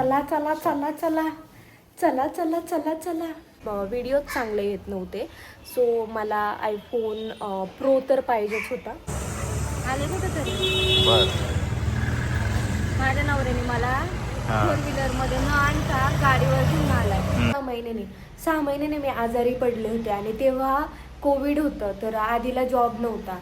चला चला चला चला. चला चला चला चला. व्हिडिओ चांगले येत नव्हते. सो मला आयफोन प्रो तर पाहिजेच होता. आले कुठं तरी? माझ्या नवऱ्याने मला हा. फोर व्हीलरमध्ये न आणता गाडीवर घेऊन आलाय. सहा महिन्याने सहा महिन्याने मी आजारी पडले होते आणि तेव्हा कोविड होतं तर आधीला जॉब नव्हता.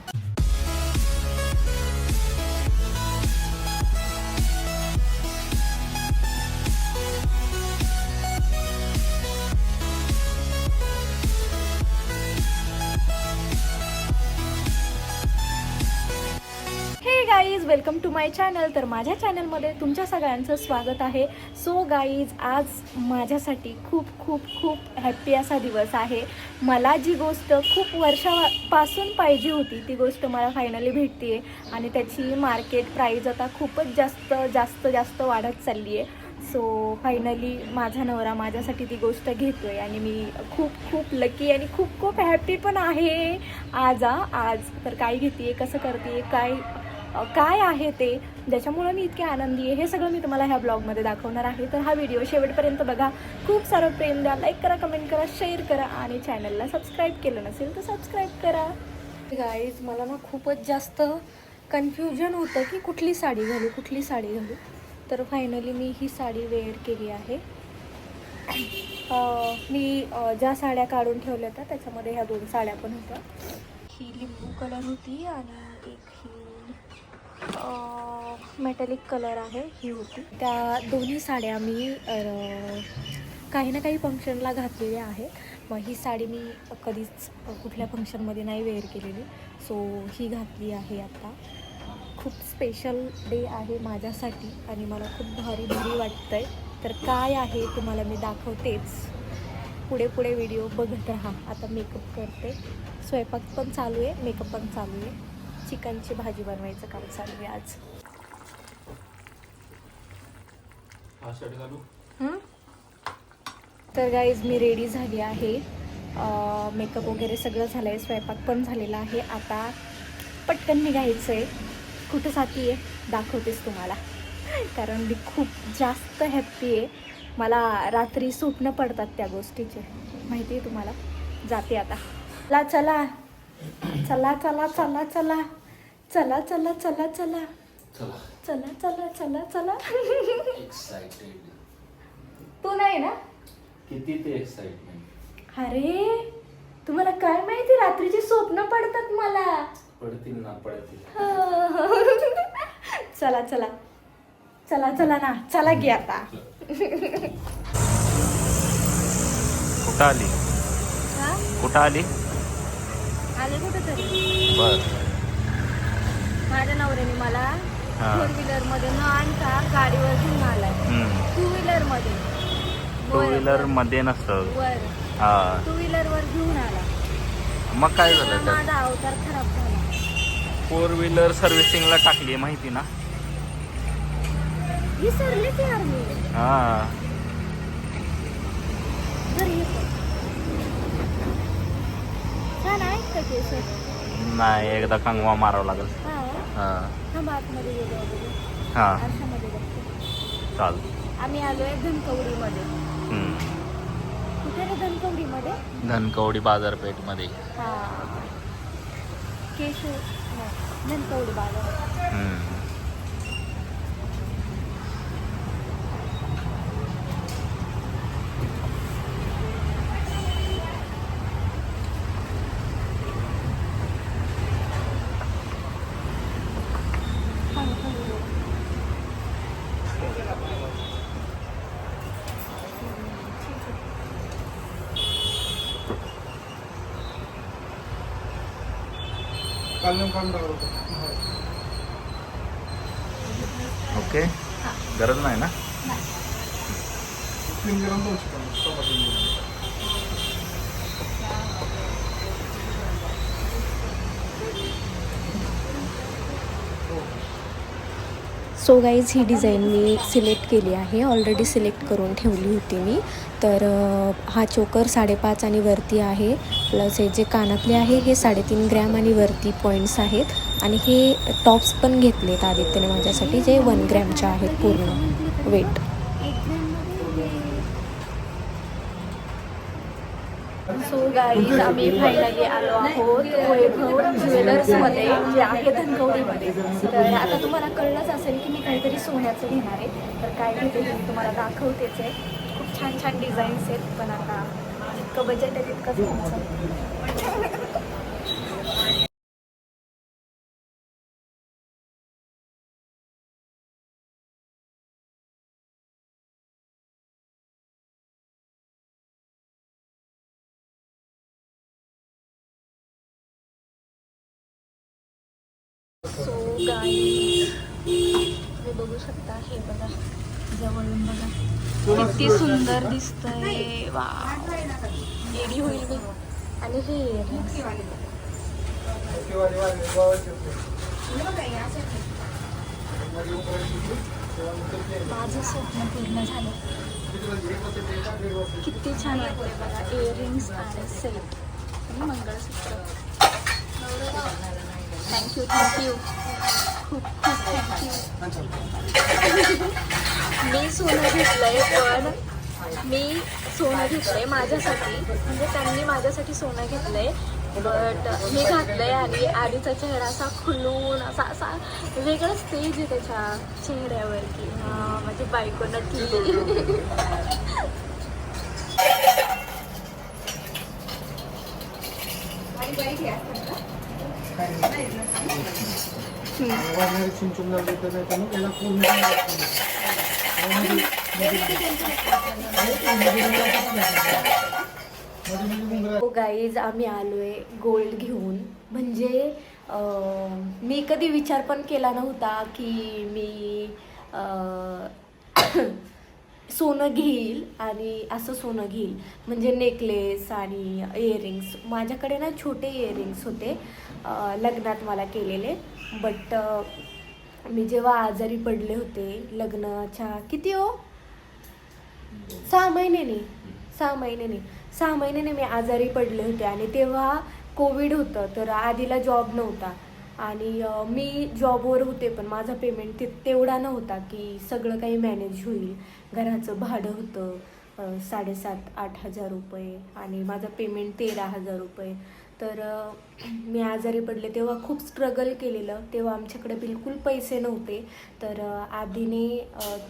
Guys welcome to my channel तर माझ्या चॅनलमध्ये तुमच्या सगळ्यांचं स्वागत आहे. सो गाईज आज माझ्यासाठी खूप खूप खूप हॅप्पी असा दिवस आहे. मला जी गोष्ट खूप वर्षापासून पाहिजे होती ती गोष्ट मला फायनली भेटते आणि त्याची मार्केट प्राईज आता खूपच जास्त जास्त जास्त वाढत चालली आहे सो फायनली माझा नवरा माझ्यासाठी ती गोष्ट घेतोय आणि मी खूप खूप लकी आणि खूप खूप हॅप्पी पण आहे. आज आज. तर काय घेते कसं करते काय काय आहे ते? ज्याच्यामुळं मी इतके आनंदी आहे हे सगळं मी तुम्हाला ह्या ब्लॉगमध्ये दाखवणार आहे. तर हा व्हिडिओ शेवटपर्यंत बघा. खूप सारं प्रेम द्या. लाईक करा कमेंट करा शेअर करा आणि चॅनलला सबस्क्राईब केलं नसेल तर सबस्क्राईब करा. गाईज मला ना खूपच जास्त कन्फ्युजन होतं की कुठली साडी घालू कुठली साडी घालू. तर फायनली मी ही साडी वेअर केली आहे. मी ज्या साड्या काढून ठेवल्या होत्या त्याच्यामध्ये ह्या दोन साड्या पण होत्या. ही लिंबू कलर होती आणि मेटॅलिक कलर आहे ही होती. त्या दोन्ही साड्या मी काही ना काही फंक्शनला घातलेल्या आहेत. मग ही साडी मी कधीच कुठल्या फंक्शनमध्ये नाही वेअर केलेली. सो ही घातली आहे आता. खूप स्पेशल डे आहे माझ्यासाठी आणि मला खूप भारी भारी वाटतं आहे तर काय आहे तुम्हाला मी दाखवतेच. पुढे पुढे व्हिडिओ बघत राहा. आता मेकअप करते. स्वयंपाक पण चालू आहे मेकअप पण चालू आहे. चिकनची भाजी बनवायचं काम चालू आहे आज? तर गाईज मी रेडी झाली आहे. मेकअप वगैरे सगळं झालं आहे स्वयंपाक पण झालेला आहे. आता पटकन निघायचं आहे कुठं जाती आहे दाखवतेच तुम्हाला. कारण मी खूप जास्त हॅप्पी आहे. मला रात्री सुटणं पडतात त्या गोष्टीचे. माहिती आहे तुम्हाला? जाते आता. चला चला. चला चला चला चला. चला चला चला चला. चला. चला चला चला तू नाही ना? किती ते एक्साइटमेंट अरे तुम्हाला काय माहिती? रात्रीची स्वप्न पडतात मला. पडतील ना पडतील. चला चला. चला चला ना. चला की आता. कुठं आली? हा? कुठं आली? आले कुठं तरी बर. माझ्या नवऱ्याने मला हा. फोर व्हीलरमध्ये न आणता गाडीवर घेऊन आलाय. टू व्हीलरमध्ये. टू व्हीलरमध्ये नसतं. वर हा. टू व्हीलर वर घेऊन आला. मग काय तेव्हा झालं त्यात? माझा अवतार खराब झाला. फोर व्हीलर सर्व्हिसिंगला टाकली माहिती ना? विसरले की यार मी. हा घरी येतो छान आहेत का केस नाही एकदा कंगवा मारावं लागेल. हा हा. आतमध्ये गेलो हा. चाल आम्ही आलोय धनकवडीमध्ये. कुठे रे धनकवडीमध्ये? धनकवडी बाजारपेठमध्ये. हा. केशव धनकवडी बाजार. कालम काढून ओके. गरज नाही ना? तीन ग्राम दोनशे ग्राम सो गाईज ही डिझाईन मी सिलेक्ट केली आहे. ऑलरेडी सिलेक्ट करून ठेवली होती मी. तर हा चोकर साडेपाच आणि वरती आहे. प्लस हे जे कानातले आहे हे साडेतीन ग्रॅम आणि वरती पॉईंट्स आहेत. आणि हे टॉप्स पण घेतलेत आदित्यने माझ्यासाठी जे वन ग्रॅमच्या आहेत पूर्ण वेट सो गाईज आम्ही फायनली आलो आहोत. वैभव ज्वेलर्समध्ये जे आहे धनकवडीमध्ये. तर आता तुम्हाला कळलंच असेल की मी काहीतरी सोन्याचं घेणार आहे. तर काय घेते ते मी तुम्हाला दाखवतेच आहे. खूप छान छान डिझाईन्स आहेत पण आता जितकं बजेट आहे तितकंच सो गाई तुम्ही बघू शकता हे बघा जवळून बघा. किती सुंदर दिसतंय. वा एडी होईल मी. आणि हे earrings. माझं स्वप्न पूर्ण झालं. किती छान वाटतंय बघा. इयरिंग्स आणि सेट आणि मंगळसूत्र. थँक्यू थँक्यू खूप खूप थँक्यू मी सोनं घेतलंय पण मी सोनं घेतलंय माझ्यासाठी. म्हणजे त्यांनी माझ्यासाठी सोनं घेतलंय. बट मी घातलंय आणि आधीचा चेहरा असा खुलून असा असा वेगळा स्टेज आहे त्याच्या चेहऱ्यावर की माझी बायको नटली. वाढणारी चिंचून लागले तर नाही तर मग याला पूर्ण गाईज आम्ही आलोय गोल्ड घेऊन. म्हणजे मी कधी विचार पण केला नव्हता की मी सोनं घेईल आणि असं सोनं घेईल. म्हणजे नेकलेस आणि इयरिंग्स माझ्याकडे ना छोटे इयरिंग्स होते लग्नात मला केलेले. बट मी जेव्हा आजारी पडले होते लग्नाच्या किती हो? सहा महिन्याने. सहा महिन्याने. सहा महिन्याने मी आजारी पडले होते आणि तेव्हा कोविड होतं तर आधीला जॉब नव्हता. आणि मी जॉबवर होते पण माझा पेमेंट ते तेवढा नव्हता की सगळं काही मॅनेज होईल. घराचं भाडं होतं साडेसात आठ हजार रुपये आणि माझं पेमेंट तेरा हजार रुपये. तर मी आजारी पडले तेव्हा खूप स्ट्रगल केलेलं. तेव्हा आमच्याकडे बिलकुल पैसे नव्हते. तर आधीने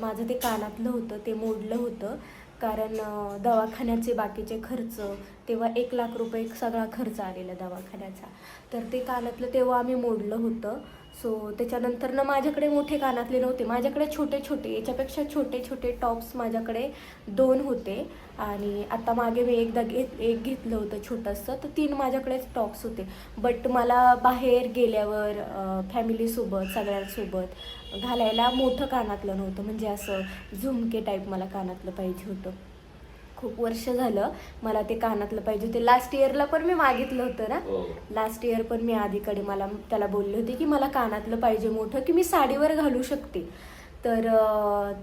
माझं ते कानातलं होतं ते मोडलं होतं. कारण दवाखान्याचे बाकीचे खर्च तेव्हा एक लाख रुपये सगळा खर्च आलेला दवाखान्याचा. तर ते कानातलं तेव्हा आम्ही मोडलं होतं. सो त्याच्यानंतर ना माझ्याकडे मोठे कानातले नव्हते. माझ्याकडे छोटे छोटे याच्यापेक्षा छोटे छोटे टॉप्स माझ्याकडे दोन होते. आणि आता मागे मी एकदा घेत एक घेतलं होतं छोटंसं तर तीन माझ्याकडेच टॉप्स होते. बट मला बाहेर गेल्यावर फॅमिलीसोबत सगळ्यांसोबत घालायला मोठं कानातलं नव्हतं. म्हणजे असं झुमके टाईप मला कानातलं पाहिजे होतं. खूप वर्ष झालं मला ते कानातलं पाहिजे होते. लास्ट इयरला पण मी मागितलं होतं ना? लास्ट इयर पण मी आधीकडे मला त्याला बोलले होते की मला कानातलं पाहिजे मोठं की मी साडीवर घालू शकते. तर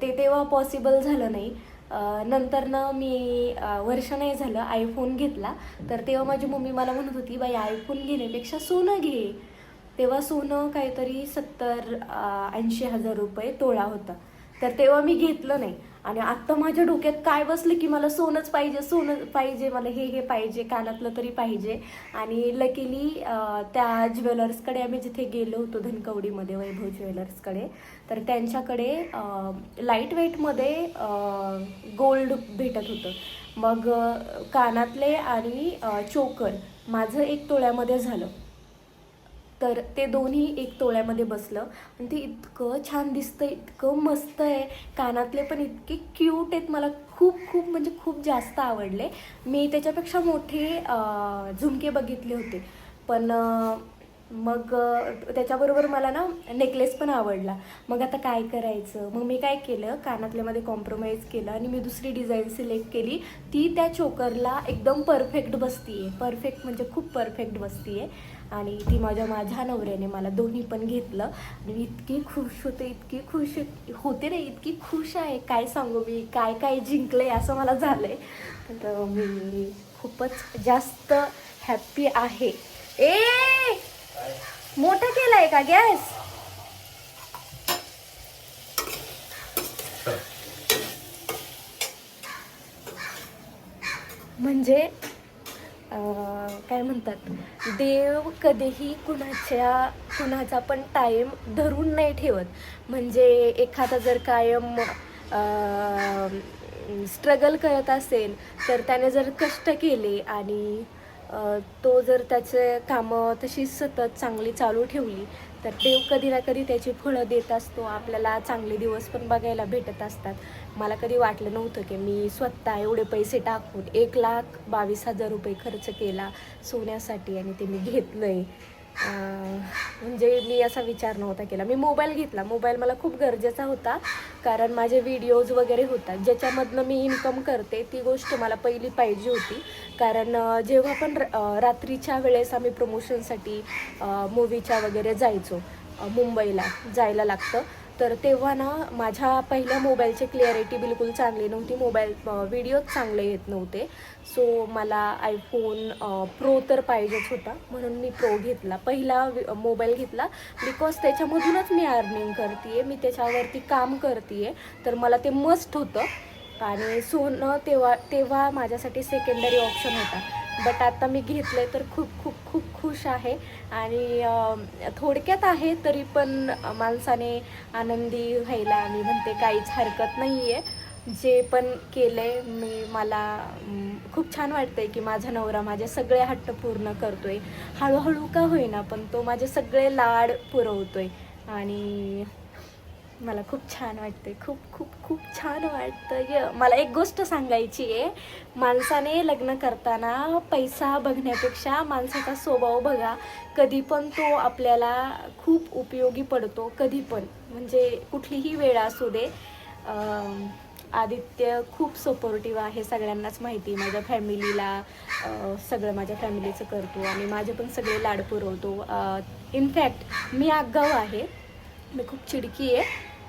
ते तेव्हा पॉसिबल झालं नाही. अं, नंतर ना मी वर्ष नाही झालं आयफोन घेतला. तर तेव्हा माझी मम्मी मला म्हणत होती बाई आयफोन घेण्यापेक्षा सोनं घे. तेव्हा सोनं काहीतरी सत्तर ऐंशी हजार रुपये तोळा होता. तर तेव्हा मी घेतलं नाही. आणि आत्ता माझ्या डोक्यात काय बसलं की मला सोनंच पाहिजे सोनं पाहिजे मला हे हे पाहिजे कानातलं तरी पाहिजे. आणि लकीली त्या ज्वेलर्सकडे आम्ही जिथे गेलो होतो धनकवडीमध्ये वैभव ज्वेलर्सकडे तर त्यांच्याकडे लाइट वेटमध्ये गोल्ड भेटत होतं. मग कानातले आणि चोकर माझं एक तोळ्यामध्ये झालं. तर ते दोन्ही एक तोळ्यामध्ये बसलं. आणि ते इतकं छान दिसतं इतकं मस्त आहे. कानातले पण इतके क्यूट आहेत. मला खूप खूप म्हणजे खूप जास्त आवडले. मी त्याच्यापेक्षा मोठे झुमके बघितले होते. पण मग त्याच्याबरोबर मला ना नेकलेस पण आवडला. मग आता काय करायचं? मग मी काय केलं? कानातल्यामध्ये कॉम्प्रोमाइज केलं आणि मी दुसरी डिझाईन सिलेक्ट केली. ती त्या चोकरला एकदम परफेक्ट बसतीये. परफेक्ट म्हणजे खूप परफेक्ट बसतीये. आणि ती माझ्या माझ्या नवऱ्याने मला दोन्ही पण घेतलं. आणि इतकी खुश होते इतकी खुश होते ना इतकी खुश आहे. काय सांगू मी काय काय जिंकलं असं मला झालं आहे तर मी खूपच जास्त हॅप्पी आहे. ए! मोठा केलाय का गॅस? म्हणजे काय म्हणतात देव कधीही कुणाच्या कुणाचा पण टाईम धरून नाही ठेवत. म्हणजे एखादा जर कायम स्ट्रगल करत असेल तर त्याने जर कष्ट केले आणि तो जर त्याचे कामं तशी सतत चांगली चालू ठेवली तर देव कधी ना कधी त्याची फळं देत असतो. आपल्याला चांगले दिवस पण बघायला भेटत असतात. मला कधी वाटलं नव्हतं की मी स्वतः एवढे पैसे टाकून एक लाख बावीस हजार रुपये खर्च केला सोन्यासाठी आणि ते मी घेतलं आहे म्हणजे मी असा विचार नव्हता केला. मी मोबाईल घेतला. मोबाईल मला खूप गरजेचा होता. कारण माझे व्हिडिओज वगैरे होतात. ज्याच्यामधनं मी इन्कम करते ती गोष्ट मला पहिली पाहिजे होती. कारण जेव्हा पण रात्रीच्या वेळेस आम्ही प्रमोशनसाठी मूवीच्या वगैरे जायचो मुंबईला जायला लागतं. तर तेव्हा ना माझ्या पहिल्या मोबाईलची क्लिअरिटी बिलकुल चांगली नव्हती. मोबाईल व्हिडिओज चांगले येत नव्हते. सो मला आयफोन प्रो तर पाहिजेच होता. म्हणून मी प्रो घेतला. पहिला मोबाईल घेतला. बिकॉज त्याच्यामधूनच मी अर्निंग करते मी त्याच्यावरती काम करते तर मला ते मस्ट होतं. आणि सोनं तेव्हा तेव्हा माझ्यासाठी सेकंडरी ऑप्शन होता. बट आता मी घेतलं तर खूप खूप पुरुष खुश आहे. आणि थोडक्यात आहे तरी पण माणसाने आनंदी व्हायला मी म्हणते काहीच हरकत नाही आहे जे पण केलं आहे मी मला खूप छान वाटतंय की माझा नवरा माझे सगळे हट्ट पूर्ण करतोय. हळूहळू का होईना पण तो माझे सगळे लाड पुरवतोय. आणि मला खूप छान वाटतंय. खूप खूप खूप छान वाटतंय. मला एक गोष्ट सांगायची आहे. माणसाने लग्न करताना पैसा बघण्यापेक्षा माणसाचा स्वभाव बघा. कधी पण तो आपल्याला खूप उपयोगी पडतो. कधी पण. म्हणजे कुठलीही वेळ असू दे. आदित्य खूप सपोर्टिव्ह आहे सगळ्यांनाच माहिती. आहे. माझ्या फॅमिलीला सगळं माझ्या फॅमिलीचं करतो आणि माझे पण सगळे लाड पुरवतो. इनफॅक्ट मी आगाव आहे. मी खूप चिडकी आहे.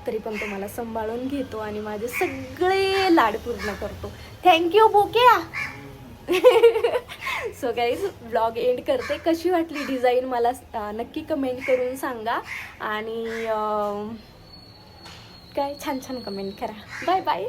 तरी पण तो मला सांभाळून घेतो आणि माझे सगळे लाड पूर्ण करतो. Thank you Bokya. So guys blog end करते. कशी वाटली डिझाईन मला नक्की कमेंट करून सांगा. आणि काय? छान छान कमेंट करा. Bye bye